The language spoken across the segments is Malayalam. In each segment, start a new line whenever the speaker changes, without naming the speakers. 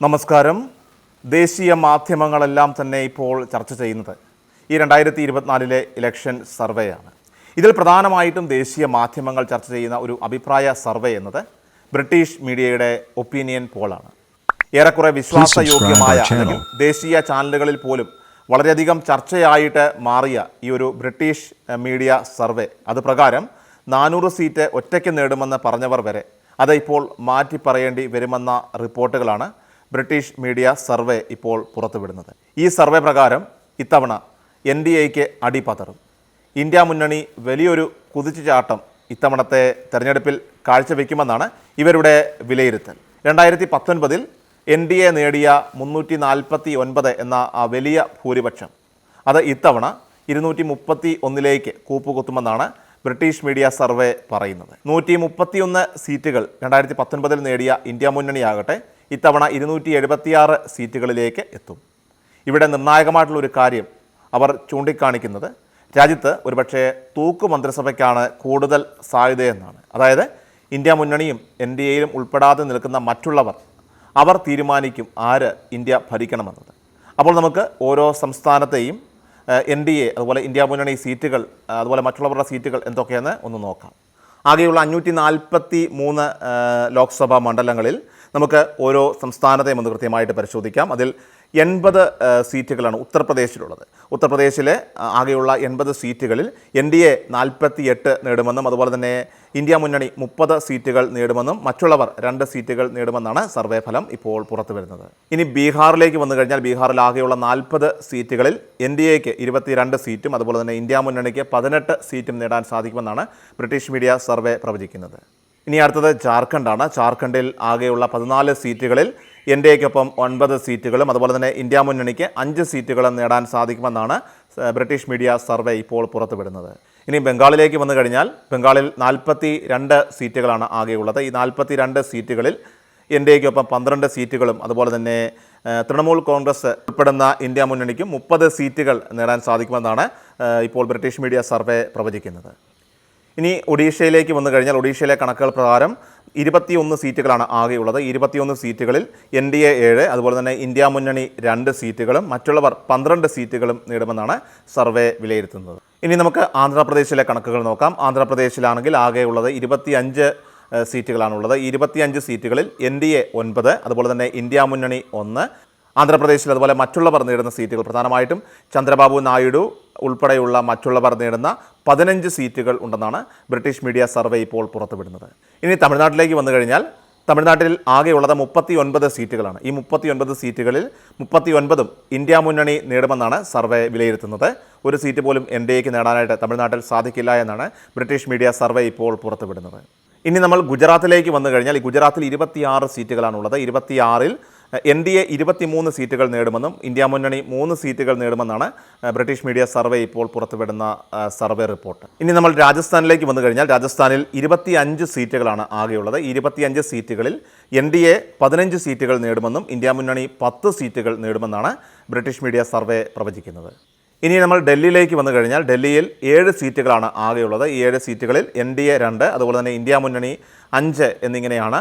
നമസ്കാരം. ദേശീയ മാധ്യമങ്ങളെല്ലാം തന്നെ ഇപ്പോൾ ചർച്ച ചെയ്യുന്നത് ഈ രണ്ടായിരത്തി ഇരുപത്തിനാലിലെ ഇലക്ഷൻ സർവേയാണ് ഇതിൽ പ്രധാനമായിട്ടും ദേശീയ മാധ്യമങ്ങൾ ചർച്ച ചെയ്യുന്ന ഒരു അഭിപ്രായ സർവേ എന്നത് ബ്രിട്ടീഷ് മീഡിയയുടെ ഒപ്പീനിയൻ പോളാണ്. ഏറെക്കുറെ വിശ്വാസയോഗ്യമായ അല്ലെങ്കിൽ ദേശീയ ചാനലുകളിൽ പോലും വളരെയധികം ചർച്ചയായിട്ട് മാറിയ ഈ ഒരു ബ്രിട്ടീഷ് മീഡിയ സർവേ അത് പ്രകാരം നാനൂറ് സീറ്റ് ഒറ്റയ്ക്ക് നേടുമെന്ന് പറഞ്ഞവർ വരെ അത് ഇപ്പോൾ മാറ്റി പറയേണ്ടി വരുമെന്ന റിപ്പോർട്ടുകളാണ് ബ്രിട്ടീഷ് മീഡിയ സർവേ ഇപ്പോൾ പുറത്തുവിടുന്നത്. ഈ സർവേ പ്രകാരം ഇത്തവണ എൻ ഡി എക്ക് അടിപതറും. ഇന്ത്യ മുന്നണി വലിയൊരു കുതിച്ചുചാട്ടം ഇത്തവണത്തെ തെരഞ്ഞെടുപ്പിൽ കാഴ്ചവെക്കുമെന്നാണ് ഇവരുടെ വിലയിരുത്തൽ. രണ്ടായിരത്തി പത്തൊൻപതിൽ എൻ ഡി എ നേടിയ മുന്നൂറ്റി നാൽപ്പത്തി ഒൻപത് എന്ന ആ വലിയ ഭൂരിപക്ഷം. അത് ഇത്തവണ ഇരുന്നൂറ്റി മുപ്പത്തി ഒന്നിലേക്ക് കൂപ്പുകുത്തുമെന്നാണ് ബ്രിട്ടീഷ് മീഡിയ സർവേ പറയുന്നത്. നൂറ്റി മുപ്പത്തിയൊന്ന് സീറ്റുകൾ രണ്ടായിരത്തി പത്തൊൻപതിൽ നേടിയ ഇന്ത്യ മുന്നണിയാകട്ടെ ഇത്തവണ ഇരുന്നൂറ്റി എഴുപത്തിയാറ് സീറ്റുകളിലേക്ക് എത്തും. ഇവിടെ നിർണായകമായിട്ടുള്ള ഒരു കാര്യം അവർ ചൂണ്ടിക്കാണിക്കുന്നത്. രാജ്യത്ത് ഒരുപക്ഷേ തൂക്കു മന്ത്രിസഭയ്ക്കാണ് കൂടുതൽ സാധ്യതയെന്നാണ്. അതായത് ഇന്ത്യ മുന്നണിയും എൻ ഡി എയിലും ഉൾപ്പെടാതെ നിൽക്കുന്ന മറ്റുള്ളവർ അവർ തീരുമാനിക്കും ആര് ഇന്ത്യ ഭരിക്കണമെന്നത്. അപ്പോൾ നമുക്ക് ഓരോ സംസ്ഥാനത്തെയും എൻ ഡി എ അതുപോലെ ഇന്ത്യ മുന്നണി സീറ്റുകൾ അതുപോലെ മറ്റുള്ളവരുടെ സീറ്റുകൾ എന്തൊക്കെയെന്ന് ഒന്ന് നോക്കാം. ആകെയുള്ള അഞ്ഞൂറ്റി നാൽപ്പത്തി മൂന്ന് ലോക്സഭാ മണ്ഡലങ്ങളിൽ നമുക്ക് ഓരോ സംസ്ഥാനത്തെയും ഒന്ന് കൃത്യമായിട്ട് പരിശോധിക്കാം. അതിൽ എൺപത് സീറ്റുകളാണ് ഉത്തർപ്രദേശിലുള്ളത്. ഉത്തർപ്രദേശിലെ ആകെയുള്ള എൺപത് സീറ്റുകളിൽ എൻ ഡി എ നാൽപ്പത്തി എട്ട് നേടുമെന്നും അതുപോലെ തന്നെ ഇന്ത്യ മുന്നണി മുപ്പത് സീറ്റുകൾ നേടുമെന്നും മറ്റുള്ളവർ രണ്ട് സീറ്റുകൾ നേടുമെന്നാണ് സർവേ ഫലം ഇപ്പോൾ പുറത്തു വരുന്നത്. ഇനി ബീഹാറിലേക്ക് വന്നു കഴിഞ്ഞാൽ ബീഹാറിൽ ആകെയുള്ള നാൽപ്പത് സീറ്റുകളിൽ എൻ ഡി എക്ക് ഇരുപത്തിരണ്ട് സീറ്റും അതുപോലെ തന്നെ ഇന്ത്യ മുന്നണിക്ക് പതിനെട്ട് സീറ്റും നേടാൻ സാധിക്കുമെന്നാണ് ബ്രിട്ടീഷ് മീഡിയ സർവേ പ്രവചിക്കുന്നത്. ഇനി അടുത്തത് ജാർഖണ്ഡാണ്. ജാർഖണ്ഡിൽ ആകെയുള്ള പതിനാല് സീറ്റുകളിൽ എൻ ഡി എക്കൊപ്പം ഒൻപത് സീറ്റുകളും അതുപോലെ തന്നെ ഇന്ത്യ മുന്നണിക്ക് അഞ്ച് സീറ്റുകളും നേടാൻ സാധിക്കുമെന്നാണ് ബ്രിട്ടീഷ് മീഡിയ സർവേ ഇപ്പോൾ പുറത്തുവിടുന്നത്. ഇനി ബംഗാളിലേക്ക് വന്നു കഴിഞ്ഞാൽ ബംഗാളിൽ നാൽപ്പത്തി രണ്ട് സീറ്റുകളാണ് ആകെയുള്ളത്. ഈ നാൽപ്പത്തി രണ്ട് സീറ്റുകളിൽ എൻ ഡി എക്കൊപ്പം പന്ത്രണ്ട് സീറ്റുകളും അതുപോലെ തന്നെ തൃണമൂൽ കോൺഗ്രസ് ഉൾപ്പെടുന്ന ഇന്ത്യ മുന്നണിക്കും മുപ്പത് സീറ്റുകൾ നേടാൻ സാധിക്കുമെന്നാണ് ഇപ്പോൾ ബ്രിട്ടീഷ് മീഡിയ സർവേ പ്രവചിക്കുന്നത്. ഇനി ഒഡീഷയിലേക്ക് വന്നു കഴിഞ്ഞാൽ ഒഡീഷയിലെ കണക്കുകൾ പ്രകാരം ഇരുപത്തിയൊന്ന് സീറ്റുകളാണ് ആകെയുള്ളത്. ഇരുപത്തിയൊന്ന് സീറ്റുകളിൽ എൻ ഡി എ ഏഴ് അതുപോലെ തന്നെ ഇന്ത്യ മുന്നണി രണ്ട് സീറ്റുകളും മറ്റുള്ളവർ പന്ത്രണ്ട് സീറ്റുകളും നേടുമെന്നാണ് സർവേ വിലയിരുത്തുന്നത്. ഇനി നമുക്ക് ആന്ധ്രാപ്രദേശിലെ കണക്കുകൾ നോക്കാം. ആന്ധ്രാപ്രദേശിലാണെങ്കിൽ ആകെയുള്ളത് ഇരുപത്തിയഞ്ച് സീറ്റുകളാണുള്ളത്. ഇരുപത്തിയഞ്ച് സീറ്റുകളിൽ എൻ ഡി എ ഒൻപത് അതുപോലെ തന്നെ ഇന്ത്യ മുന്നണി ഒന്ന് ആന്ധ്രാപ്രദേശിൽ അതുപോലെ മറ്റുള്ളവർ നേടുന്ന സീറ്റുകൾ. പ്രധാനമായിട്ടും ചന്ദ്രബാബു നായിഡു ഉൾപ്പെടെയുള്ള മറ്റുള്ളവർ നേടുന്ന പതിനഞ്ച് സീറ്റുകൾ ഉണ്ടെന്നാണ് ബ്രിട്ടീഷ് മീഡിയ സർവേ ഇപ്പോൾ പുറത്തുവിടുന്നത്. ഇനി തമിഴ്നാട്ടിലേക്ക് വന്നു കഴിഞ്ഞാൽ തമിഴ്നാട്ടിൽ ആകെയുള്ളത് മുപ്പത്തി ഒൻപത് സീറ്റുകളാണ്. ഈ മുപ്പത്തി ഒൻപത് സീറ്റുകളിൽ മുപ്പത്തി ഒൻപതും ഇന്ത്യ മുന്നണി നേടുമെന്നാണ് സർവേ വിലയിരുത്തുന്നത്. ഒരു സീറ്റ് പോലും എൻ ഡി എക്ക് നേടാനായിട്ട് തമിഴ്നാട്ടിൽ സാധിക്കില്ല എന്നാണ് ബ്രിട്ടീഷ് മീഡിയ സർവേ ഇപ്പോൾ പുറത്തുവിടുന്നത്. ഇനി നമ്മൾ ഗുജറാത്തിലേക്ക് വന്നു കഴിഞ്ഞാൽ ഈ ഗുജറാത്തിൽ ഇരുപത്തിയാറ് സീറ്റുകളാണുള്ളത്. ഇരുപത്തിയാറിൽ എൻ ഡി എ ഇരുപത്തിമൂന്ന് സീറ്റുകൾ നേടുമെന്നും ഇന്ത്യ മുന്നണി മൂന്ന് സീറ്റുകൾ നേടുമെന്നാണ് ബ്രിട്ടീഷ് മീഡിയ സർവേ ഇപ്പോൾ പുറത്തുവിടുന്ന സർവേ റിപ്പോർട്ട്. ഇനി നമ്മൾ രാജസ്ഥാനിലേക്ക് വന്നു കഴിഞ്ഞാൽ രാജസ്ഥാനിൽ ഇരുപത്തിയഞ്ച് സീറ്റുകളാണ് ആകെയുള്ളത്. ഇരുപത്തിയഞ്ച് സീറ്റുകളിൽ എൻ ഡി എ പതിനഞ്ച് സീറ്റുകൾ നേടുമെന്നും ഇന്ത്യ മുന്നണി പത്ത് സീറ്റുകൾ നേടുമെന്നാണ് ബ്രിട്ടീഷ് മീഡിയ സർവേ പ്രവചിക്കുന്നത്. ഇനി നമ്മൾ ഡൽഹിയിലേക്ക് വന്നു കഴിഞ്ഞാൽ ഡൽഹിയിൽ ഏഴ് സീറ്റുകളാണ് ആകെയുള്ളത്. ഈ ഏഴ് സീറ്റുകളിൽ എൻ ഡി എ രണ്ട് അതുപോലെ തന്നെ ഇന്ത്യ മുന്നണി അഞ്ച് എന്നിങ്ങനെയാണ്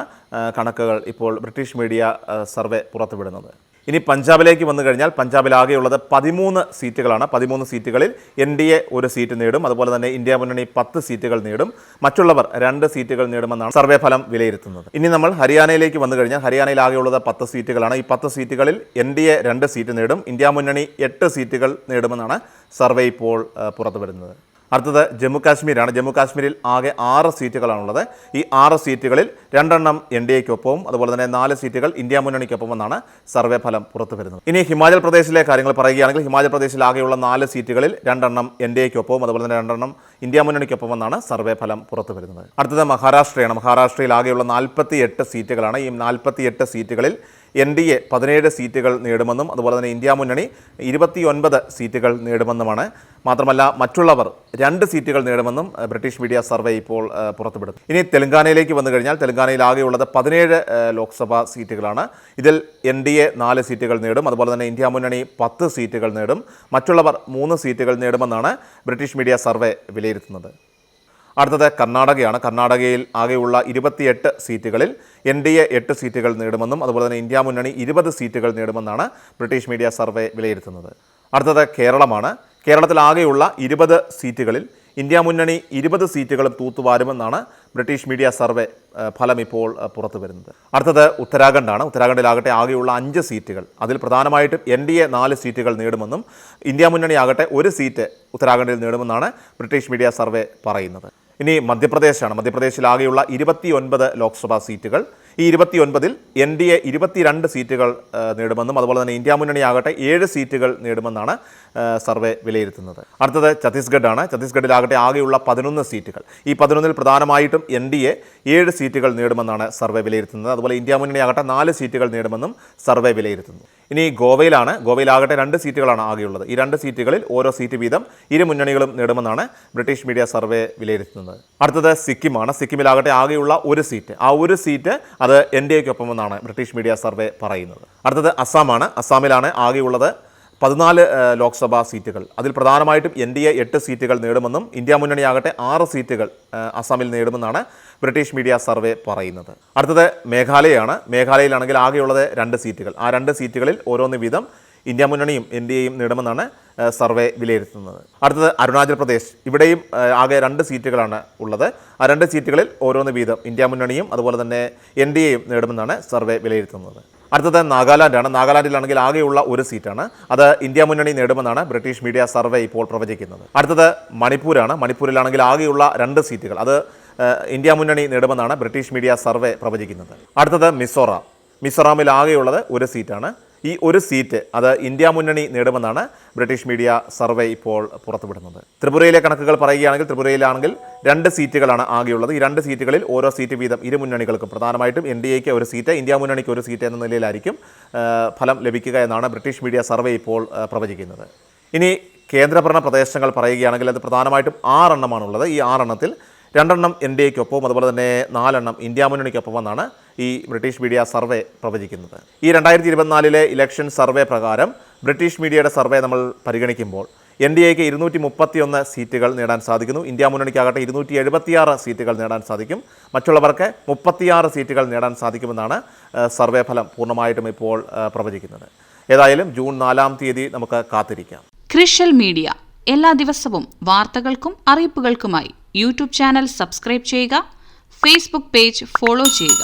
കണക്കുകൾ ഇപ്പോൾ ബ്രിട്ടീഷ് മീഡിയ സർവേ പുറത്തുവിടുന്നത്. ഇനി പഞ്ചാബിലേക്ക് വന്നു കഴിഞ്ഞാൽ പഞ്ചാബിൽ ആകെയുള്ളത് പതിമൂന്ന് സീറ്റുകളാണ്. പതിമൂന്ന് സീറ്റുകളിൽ എൻ ഡി എ ഒരു സീറ്റ് നേടും. അതുപോലെ തന്നെ ഇന്ത്യ മുന്നണി പത്ത് സീറ്റുകൾ നേടും. മറ്റുള്ളവർ രണ്ട് സീറ്റുകൾ നേടുമെന്നാണ് സർവേ ഫലം വിലയിരുത്തുന്നത്. ഇനി നമ്മൾ ഹരിയാനയിലേക്ക് വന്നു കഴിഞ്ഞാൽ ഹരിയാനയിൽ ആകെയുള്ളത് പത്ത് സീറ്റുകളാണ്. ഈ പത്ത് സീറ്റുകളിൽ എൻ ഡി എ രണ്ട് സീറ്റ് നേടും. ഇന്ത്യ മുന്നണി എട്ട് സീറ്റുകൾ നേടുമെന്നാണ് സർവേ ഇപ്പോൾ പുറത്തുവരുന്നത്. അടുത്തത് ജമ്മു കാശ്മീരാണ് ജമ്മു കാശ്മീരിൽ ആകെ ആറ് സീറ്റുകളാണുള്ളത്. ഈ ആറ് സീറ്റുകളിൽ രണ്ടെണ്ണം എൻ ഡി എക്കൊപ്പവും അതുപോലെ തന്നെ നാല് സീറ്റുകൾ ഇന്ത്യ മുന്നണിക്കൊപ്പമെന്നാണ് സർവേ ഫലം പുറത്തു വരുന്നത്. ഇനി ഹിമാചൽ പ്രദേശിലെ കാര്യങ്ങൾ പറയുകയാണെങ്കിൽ ഹിമാചൽ പ്രദേശിൽ ആകെയുള്ള നാല് സീറ്റുകളിൽ രണ്ടെണ്ണം എൻ ഡി എക്കൊപ്പവും അതുപോലെ തന്നെ രണ്ടെണ്ണം ഇന്ത്യ മുന്നണിക്കൊപ്പമെന്നാണ് സർവേ ഫലം പുറത്തു വരുന്നത്. അടുത്തത് മഹാരാഷ്ട്രയാണ്. മഹാരാഷ്ട്രയിൽ ആകെയുള്ള നാൽപ്പത്തി എട്ട് സീറ്റുകളാണ്. ഈ നാൽപ്പത്തി എട്ട് സീറ്റുകളിൽ എൻ ഡി എ പതിനേഴ് സീറ്റുകൾ നേടുമെന്നും അതുപോലെ തന്നെ ഇന്ത്യ മുന്നണി ഇരുപത്തിയൊൻപത് സീറ്റുകൾ നേടുമെന്നുമാണ്. മാത്രമല്ല മറ്റുള്ളവർ രണ്ട് സീറ്റുകൾ നേടുമെന്നും ബ്രിട്ടീഷ് മീഡിയ സർവേ ഇപ്പോൾ പുറത്തുവിടുന്നു. പുറത്തുവിടും ഇനി തെലങ്കാനയിലേക്ക് വന്നു കഴിഞ്ഞാൽ തെലങ്കാനയിൽ ആകെയുള്ളത് പതിനേഴ് ലോക്സഭാ സീറ്റുകളാണ്. ഇതിൽ എൻ ഡി എ നാല് സീറ്റുകൾ നേടും അതുപോലെ തന്നെ ഇന്ത്യ മുന്നണി പത്ത് സീറ്റുകൾ നേടും. മറ്റുള്ളവർ മൂന്ന് സീറ്റുകൾ നേടുമെന്നാണ് ബ്രിട്ടീഷ് മീഡിയ സർവേ വിലയിരുത്തുന്നത്. അടുത്തത് കർണാടകയാണ്. കർണാടകയിൽ ആകെയുള്ള ഇരുപത്തിയെട്ട് സീറ്റുകളിൽ എൻ ഡി എ എട്ട് സീറ്റുകൾ നേടുമെന്നും അതുപോലെ തന്നെ ഇന്ത്യ മുന്നണി ഇരുപത് സീറ്റുകൾ നേടുമെന്നാണ് ബ്രിട്ടീഷ് മീഡിയ സർവേ വിലയിരുത്തുന്നത്. അടുത്തത് കേരളമാണ്. കേരളത്തിൽ ആകെയുള്ള ഇരുപത് സീറ്റുകളിൽ ഇന്ത്യ മുന്നണി ഇരുപത് സീറ്റുകളും തൂത്തുവാരുമെന്നാണ് ബ്രിട്ടീഷ് മീഡിയ സർവേ ഫലം ഇപ്പോൾ പുറത്തു വരുന്നത് അടുത്തത് ഉത്തരാഖണ്ഡാണ്. ഉത്തരാഖണ്ഡിലാകട്ടെ ആകെയുള്ള അഞ്ച് സീറ്റുകൾ. അതിൽ പ്രധാനമായിട്ടും എൻ ഡി എ നാല് സീറ്റുകൾ നേടുമെന്നും ഇന്ത്യ മുന്നണി ആകട്ടെ ഒരു സീറ്റ് ഉത്തരാഖണ്ഡിൽ നേടുമെന്നാണ് ബ്രിട്ടീഷ് മീഡിയ സർവേ പറയുന്നത്. ഇനി മധ്യപ്രദേശാണ്. മധ്യപ്രദേശിലാകെയുള്ള ഇരുപത്തി ഒൻപത് ലോക്സഭാ സീറ്റുകൾ. ഈ ഇരുപത്തി ഒൻപതിൽ എൻ ഡി എ ഇരുപത്തിരണ്ട് സീറ്റുകൾ നേടുമെന്നും അതുപോലെ തന്നെ ഇന്ത്യ മുന്നണി ആകട്ടെ ഏഴ് സീറ്റുകൾ നേടുമെന്നാണ് സർവേ വിലയിരുത്തുന്നത്. അടുത്തത് ഛത്തീസ്ഗഡാണ്. ഛത്തീസ്ഗഡിലാകട്ടെ ആകെയുള്ള പതിനൊന്ന് സീറ്റുകൾ. ഈ പതിനൊന്നിൽ പ്രധാനമായിട്ടും എൻ ഡി എ ഏഴ് സീറ്റുകൾ നേടുമെന്നാണ് സർവേ വിലയിരുത്തുന്നത്. അതുപോലെ ഇന്ത്യ മുന്നണി ആകട്ടെ നാല് സീറ്റുകൾ നേടുമെന്നും സർവേ വിലയിരുത്തുന്നു. ഇനി ഗോവയിലാണ് ഗോവയിലാകട്ടെ രണ്ട് സീറ്റുകളാണ് ആകെയുള്ളത്. ഈ രണ്ട് സീറ്റുകളിൽ ഓരോ സീറ്റ് വീതം ഇരു മുന്നണികളും നേടുമെന്നാണ് ബ്രിട്ടീഷ് മീഡിയ സർവേ വിലയിരുത്തുന്നത്. അടുത്തത് സിക്കിമാണ്. സിക്കിമിലാകട്ടെ ആകെയുള്ള ഒരു സീറ്റ്. ആ ഒരു സീറ്റ് അത് എൻ ഡി എക്കൊപ്പമെന്നാണ് ബ്രിട്ടീഷ് മീഡിയ സർവേ പറയുന്നത്. അടുത്തത് അസ്സാമാണ്. അസ്സാമിലാണ് ആകെയുള്ളത് പതിനാല് ലോക്സഭാ സീറ്റുകൾ. അതിൽ പ്രധാനമായിട്ടും എൻ ഡി എ എട്ട് സീറ്റുകൾ നേടുമെന്നും ഇന്ത്യ മുന്നണിയാകട്ടെ ആറ് സീറ്റുകൾ അസമിൽ നേടുമെന്നാണ് ബ്രിട്ടീഷ് മീഡിയ സർവേ പറയുന്നത്. അടുത്തത് മേഘാലയയാണ്. മേഘാലയയിലാണെങ്കിൽ ആകെയുള്ളത് രണ്ട് സീറ്റുകൾ. ആ രണ്ട് സീറ്റുകളിൽ ഓരോന്ന് വീതം ഇന്ത്യ മുന്നണിയും എൻ ഡി എയും നേടുമെന്നാണ് സർവേ വിലയിരുത്തുന്നത്. അടുത്തത് അരുണാചൽ പ്രദേശ്. ഇവിടെയും ആകെ രണ്ട് സീറ്റുകളാണ് ഉള്ളത്. ആ രണ്ട് സീറ്റുകളിൽ ഓരോന്ന് വീതം ഇന്ത്യ മുന്നണിയും അതുപോലെ തന്നെ എൻ ഡി എയും നേടുമെന്നാണ് സർവേ വിലയിരുത്തുന്നത്. അടുത്തത് നാഗാലാൻഡാണ്. നാഗാലാൻഡിലാണെങ്കിൽ ആകെയുള്ള ഒരു സീറ്റാണ്. അത് ഇന്ത്യ മുന്നണി നേടുമെന്നാണ് ബ്രിട്ടീഷ് മീഡിയ സർവേ ഇപ്പോൾ പ്രവചിക്കുന്നത്. അടുത്തത് മണിപ്പൂരാണ്. മണിപ്പൂരിലാണെങ്കിൽ ആകെയുള്ള രണ്ട് സീറ്റുകൾ. അത് ഇന്ത്യ മുന്നണി നേടുമെന്നാണ് ബ്രിട്ടീഷ് മീഡിയ സർവേ പ്രവചിക്കുന്നത്. അടുത്തത് മിസോറാം. മിസോറാമിൽ ആകെയുള്ളത് ഒരു സീറ്റാണ്. ഈ ഒരു സീറ്റ് അത് ഇന്ത്യ മുന്നണി നേടുമെന്നാണ് ബ്രിട്ടീഷ് മീഡിയ സർവേ ഇപ്പോൾ പുറത്തുവിടുന്നത്. ത്രിപുരയിലെ കണക്കുകൾ പറയുകയാണെങ്കിൽ ത്രിപുരയിലാണെങ്കിൽ രണ്ട് സീറ്റുകളാണ് ആകെയുള്ളത്. ഈ രണ്ട് സീറ്റുകളിൽ ഓരോ സീറ്റ് വീതം ഇരു മുന്നണികൾക്കും പ്രധാനമായിട്ടും എൻ ഡി എക്ക് ഒരു സീറ്റ് ഇന്ത്യ മുന്നണിക്ക് ഒരു സീറ്റ് എന്ന നിലയിലായിരിക്കും ഫലം ലഭിക്കുക എന്നാണ് ബ്രിട്ടീഷ് മീഡിയ സർവേ ഇപ്പോൾ പ്രവചിക്കുന്നത്. ഇനി കേന്ദ്രഭരണ പ്രദേശങ്ങൾ പറയുകയാണെങ്കിൽ അത് പ്രധാനമായിട്ടും ആറെണ്ണമാണുള്ളത്. ഈ ആറെണ്ണത്തിൽ രണ്ടെണ്ണം എൻ ഡി എക്കൊപ്പം അതുപോലെ തന്നെ നാലെണ്ണം ഇന്ത്യ മുന്നണിക്കൊപ്പം എന്നാണ് ഈ ബ്രിട്ടീഷ് മീഡിയ സർവേ പ്രവചിക്കുന്നത്. ഈ രണ്ടായിരത്തി ഇരുപത്തിനാലിലെ ഇലക്ഷൻ സർവേ പ്രകാരം ബ്രിട്ടീഷ് മീഡിയയുടെ സർവേ നമ്മൾ പരിഗണിക്കുമ്പോൾ എൻ ഡി എക്ക് ഇരുന്നൂറ്റി മുപ്പത്തിയൊന്ന് സീറ്റുകൾ നേടാൻ സാധിക്കുന്നു. ഇന്ത്യ മുന്നണിക്കാകട്ടെ ഇരുന്നൂറ്റി എഴുപത്തിയാറ് സീറ്റുകൾ നേടാൻ സാധിക്കും. മറ്റുള്ളവർക്ക് മുപ്പത്തിയാറ് സീറ്റുകൾ നേടാൻ സാധിക്കുമെന്നാണ് സർവേ ഫലം പൂർണമായിട്ടും ഇപ്പോൾ പ്രവചിക്കുന്നത്. ഏതായാലും ജൂൺ നാലാം തീയതി നമുക്ക് കാത്തിരിക്കാം.
ക്രിഷ്യൽ മീഡിയ എല്ലാ ദിവസവും വാർത്തകൾക്കും അറിയിപ്പുകൾക്കുമായി യൂട്യൂബ് ചാനൽ സബ്സ്ക്രൈബ് ചെയ്യുക ഫേസ്ബുക്ക് പേജ് ഫോളോ ചെയ്യുക.